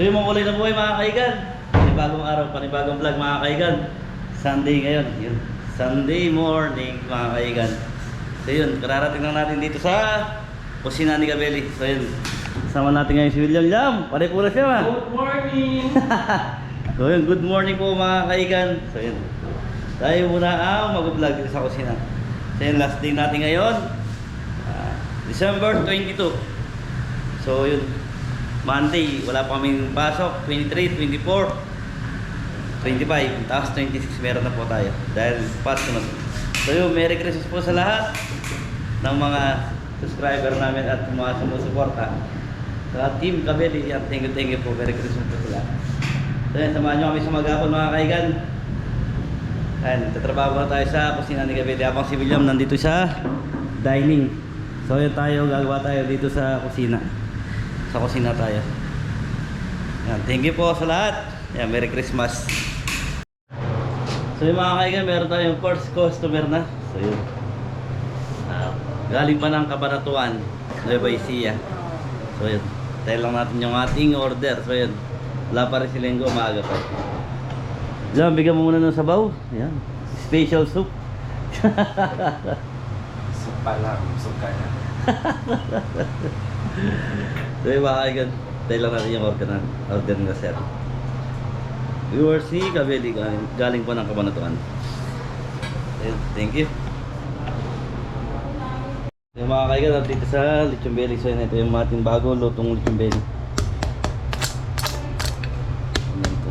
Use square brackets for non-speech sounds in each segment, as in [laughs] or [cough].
So yung makulay na buhay mga kaigan. Panibagong araw, panibagong vlog mga kaigan. Sunday ngayon. Yun. Sunday morning mga kaigan. So yun, kararating lang natin dito sa kusina ni Gabeli. So yun, kasama natin ngayon si William Lam. Pare pula siya ma. Good morning! [laughs] So yun, good morning po mga kaigan. So yun, tayo muna ang mag-vlog dito sa kusina. So yun, last day natin ngayon. ah, December 22. So yun, Monday, wala pa kaming pasok. 23, 24, 25, tapos 26 meron na po tayo. Dahil Pasko na. So yun, Merry Christmas po sa lahat ng mga subscriber namin at mga sumusuporta. Sa Team Kabeli, yan, thank you, thank you po. Merry Christmas po lahat. So yan, samahan nyo kami sa maghapon mga kaigan. Ayan, tatrabaho na tayo sa kusina ni Kabeli habang si William nandito sa dining. So yun tayo, gagawa tayo dito sa kusina. Sa kusina tayo. Yan, thank you po sa lahat. Yan, Merry Christmas. So yung mga kaigan, meron tayong first customer na. So yun. Ah, galing pa ng Kabanatuan, Nueva Ecija. So yun. Tayo lang natin yung ating order. So yun. Wala pa rin si Lenggo, maaga pa. Diyan, bigyan mo muna ng sabaw. Yan. Special soup. [laughs] Supa lang, suka na. [laughs] So yung mga kaigan, tayo lang natin yung na, order na sir. Viewers ni Kabeli, galing, galing pa ng Kabanatuan. Ayun, thank you. Yung mga kaigan, dito sa Lechon Belly. So yun, ito yung ating bago lutong Lechon Belly. Po.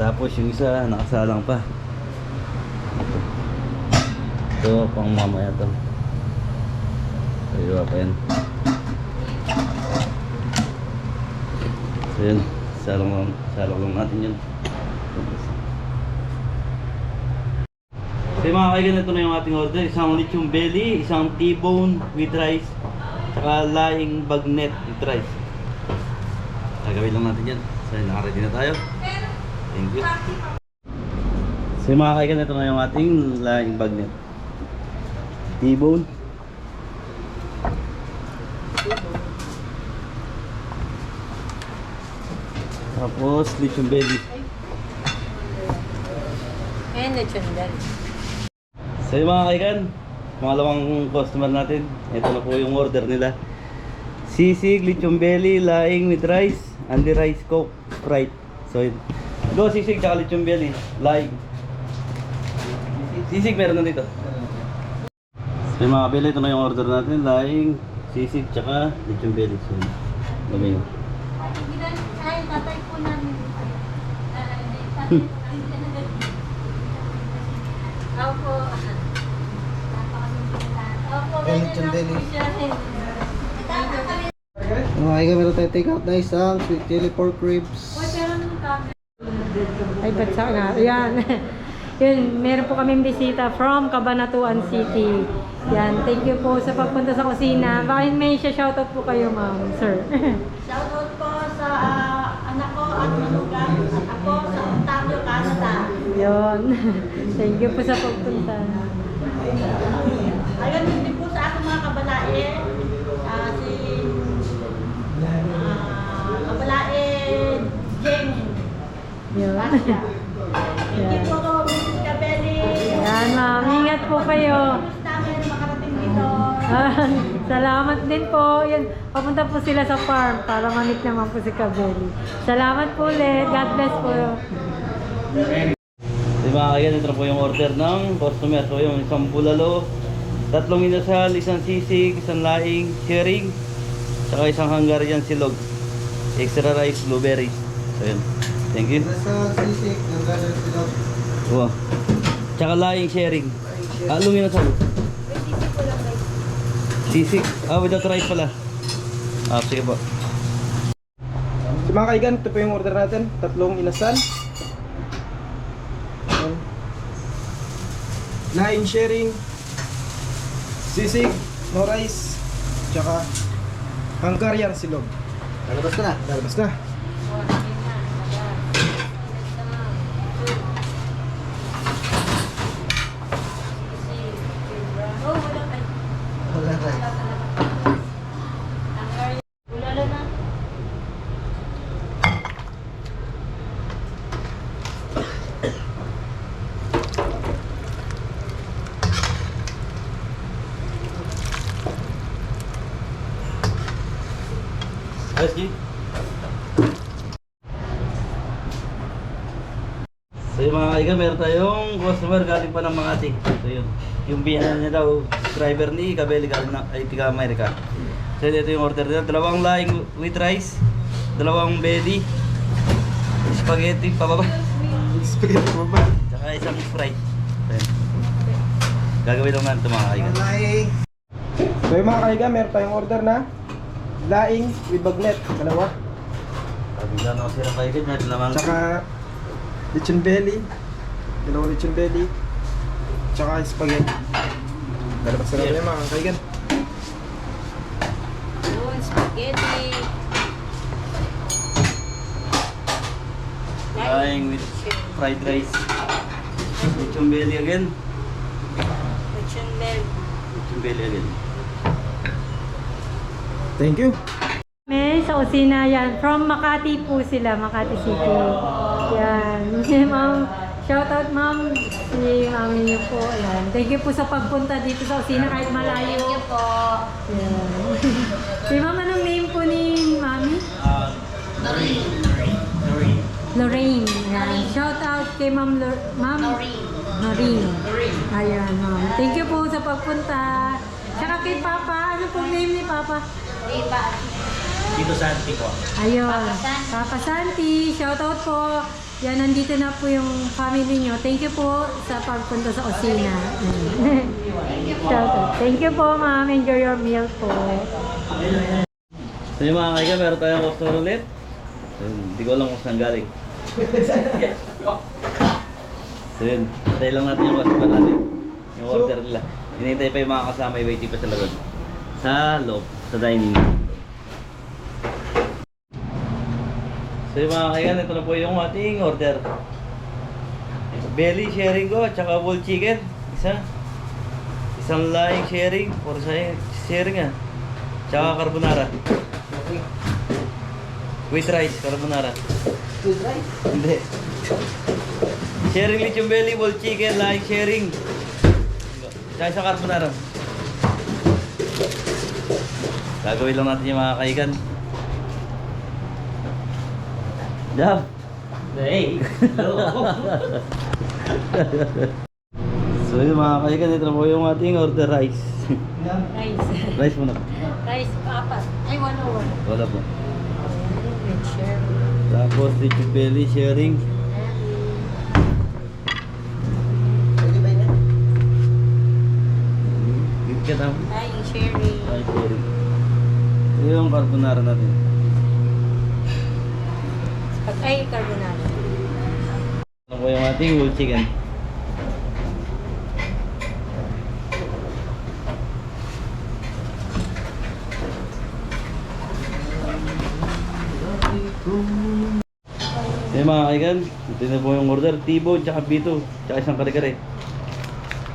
Tapos yung isa, nakasalang pa. Ito. Pang mamaya to. So, iba pa yan. So yun, salong salong lang natin yun. So mga kaigan, ito na yung ating order. Isang lechong belly, isang T-bone with rice, saka laing bagnet with rice. Gagawin lang natin yan. So yun, nakaready na tayo. Thank you. So mga kaigan, ito na yung ating laing bagnet. T-bone. Tapos lechong belly. Ayan, lechon din. So yung mga kaigan, pangalawang customer natin, ito na po yung order nila. Sisig, lechon belly, laing with rice, and the rice coke, Sprite. So yun. Go, sisig, tsaka lechon belly, laing. Sisig meron na dito. So yung mga belly, ito na yung order natin, laing, sisig, tsaka lechon belly. So yun. Gawin yun. Ay, tatay po namin. Opo. Opo, ganyan lang po siya. Okay, meron tayo take out na isang sweet chili pork ribs. Uy, pero nung kami. Ay, ba't sa nga? Yan. [laughs] Yun, meron po kaming bisita from Cabanatuan City. Yan, thank you po sa pagpunta sa kusina. Baka may siya shoutout po kayo, ma'am, sir. [laughs] Shoutout po sa ah, anak ko at manugang at ako sa Canada. Yun. [laughs] thank you po sa pagpunta. Ayun, hindi po sa aking mga kabalae. ah, si ah, kabalae Jeng. Yun. Tasha. Thank you po, Mrs. Cabelli. Yan, ma'am. Ingat po kayo. [laughs] Salamat din po. Yan, papunta po sila sa farm para mamit naman po si Kabeli. Salamat po ulit. God bless po. Di ba kaya ito po yung order ng customer. So yung isang bulalo, tatlong inasal, isang sisig, isang laing, sharing, saka isang Hungarian silog. Extra rice, blueberry. So yun. Thank you. Nasa sisig, ng galing sila. Wow. Tsaka laing sharing. Ah, Along inasal. Sisig. Ah, without rice pala. Ah, sige po. So mga kaigan, ito po yung order natin. Tatlong inasal. Laing sharing. Sisig, no rice. Tsaka Hungarian silog. Lalabas na. Lalabas na. Oh, wala pa. Wala na. Ulala na. Reski. So yung mga kaigan, meron tayong customer galing pa ng Makati. So yun. Yung biyanan niya daw, driver ni Kabeli galing na, ay tiga Amerika. So ito yung order nila. Dalawang laing with rice, dalawang belly, spaghetti pababa, Spaghetti mo ba? tsaka isang. So, yun. Gagawin natin ito mga kaigan. So yung mga kaigan, meron tayong order na laing with bagnet. Dalawa. Bigla na ako sila kaigan, meron lamang Tsaka lechon belly. Dalawang lechon belly. Tsaka spaghetti. Na natin yung mga kaigan. Yun, spaghetti. Laing with fried rice. Lechon belly again. Lechon bell. Lechon belly again. Thank you. May sa kusina yan. From Makati po sila, Makati City. Yan. [laughs] ma'am, shout out ma'am. Si mami niyo po. Yan. Thank you po sa pagpunta dito sa kusina kahit malayo. Thank you po. Yan. si ma'am, anong name po ni mami? Uh. Noreen. Noreen. Lorraine. Yan. Shout out kay ma'am Lor ma'am Noreen. Noreen. Ayan, ma'am. Thank you po sa pagpunta. Tsaka kay Papa, ano pong name ni Papa? Diba? Dito Santi po. Ayun. Papa Santi. Papa Santi, shout out po. Yan, nandito na po yung family nyo. Thank you po sa pagpunta sa kusina. shout out. Thank you po, ma'am. Enjoy your meal po. So yung mga kaigan, meron tayong customer ulit. Hindi ko alam kung saan galing. so yun, hintay lang natin yung customer natin. Yung order nila. Hinihintay pa yung mga kasama, yung waiting pa sa loob. Sa loob, sa dining. So yung mga kaigan, ito na po yung ating order. Belly sharing ko, tsaka whole chicken. Isa. Isang laing sharing, for sa sharing ah. Tsaka carbonara. With rice, carbonara. With rice? Hindi. Sharing lechon belly, whole chicken, laing sharing. Tsaka isang carbonara. Gagawin lang natin yung mga kaigan. Jab! Hey! [laughs] so yun mga kaigan, ito na po yung ating order rice. Rice. [laughs] rice muna. Rice, Papa. Ay, wala, wala. Wala po. Tapos lechon belly, sharing. Pwede ba yan? Give ka na. Ay, sharing. Ay, sharing. Yung carbonara natin. Ay, carbonara. Ano po yung ating whole chicken? Eh mga kaigan, ito na po yung order. T-bone, tsaka B2, tsaka isang kare-kare.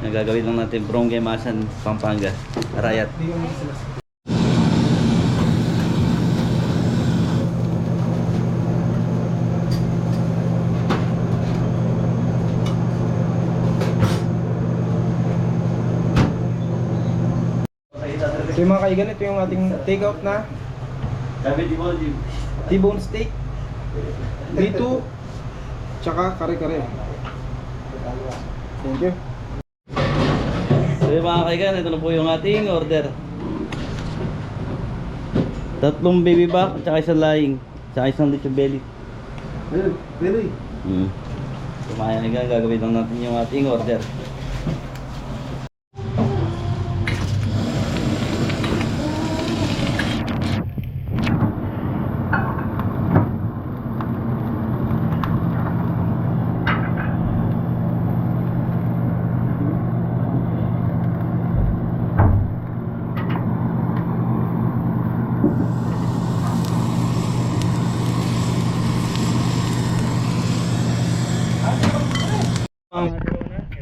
Yung gagawin lang natin, Brongge Masan, Pampanga, Arayat. So yung mga kaigan, ito yung ating takeout na T-bone steak. B2. Tsaka kare-kare. Thank you. So yung mga kaigan, ito na po yung ating order. Tatlong baby back, tsaka isang laing, tsaka isang lechon belly. Ayun, Really? Mm. So mga kaigan, gagawin lang natin yung ating order.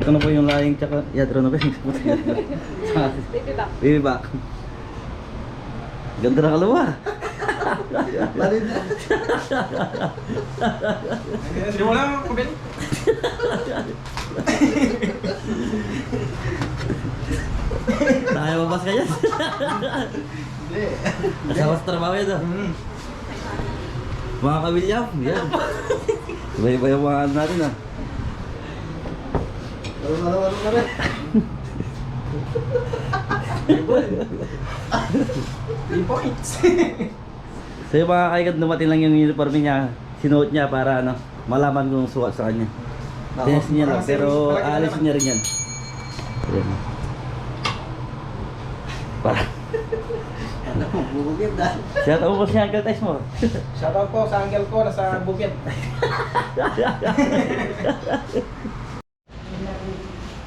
Ito na po yung laing tsaka yadro na ba yung Baby back. Baby back. Ganda na kalawa. Lalim na. Hindi mo Ruben. Tayo mabas ka yan. Hindi. Sa mas trabaho yun ah. Mga ka-William, yan. [laughs] Iba-iba yung mga ano natin ah. Ano, ano, ano? Three points. [laughs] So yung mga kaigan dumating lang yung uniform niya, sinuot niya para ano, malaman kung sukat sa kanya. Test niya lang, pero aalisin niya rin yan. Ayan. Para. Ano, bubugid na. Siya tayo po si Uncle Tess mo. Shoutout po sa uncle ko nasa bukid. [laughs]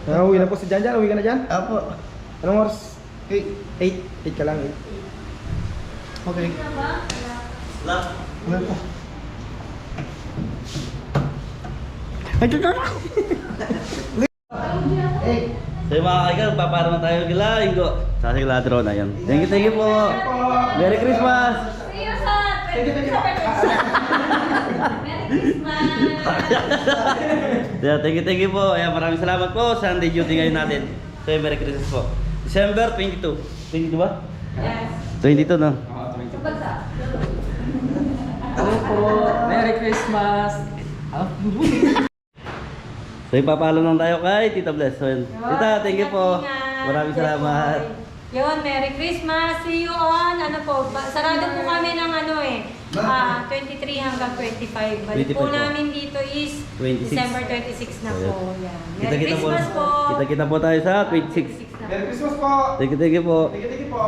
Ah, uwi na po si Janjan. Uwi ka na dyan? Apo. Anong oras? Hey, 8. 8 ka lang. 8. okay. Ano po? Hey, So yung mga kaigan, papara na tayo kila Ingo. Sa kila drone na yan. Thank you, thank you po. Merry Christmas! See you sa 20 sa Merry Christmas! [laughs] Yeah, thank you, thank you po. Ayan, maraming salamat po. Sunday duty ngayon natin. So, Merry Christmas po. December 22. 22 ba? Yes. 22 no? Hello po. Merry Christmas. [laughs] So, ipapalo lang tayo kay Tita Bless. So, yun. Tita, thank you po. Maraming salamat. Yun, Merry Christmas. See you on, ano po, ba- sarado po kami ng ano eh, ah, 23 hanggang 25. Balik 25 po po. namin dito is 26. December 26 na po. Yan. Merry Kita-kita po. Christmas po. Kita-kita po tayo sa 26. 26 na po. Merry Christmas po. Thank you, thank you po. Thank you, thank you po.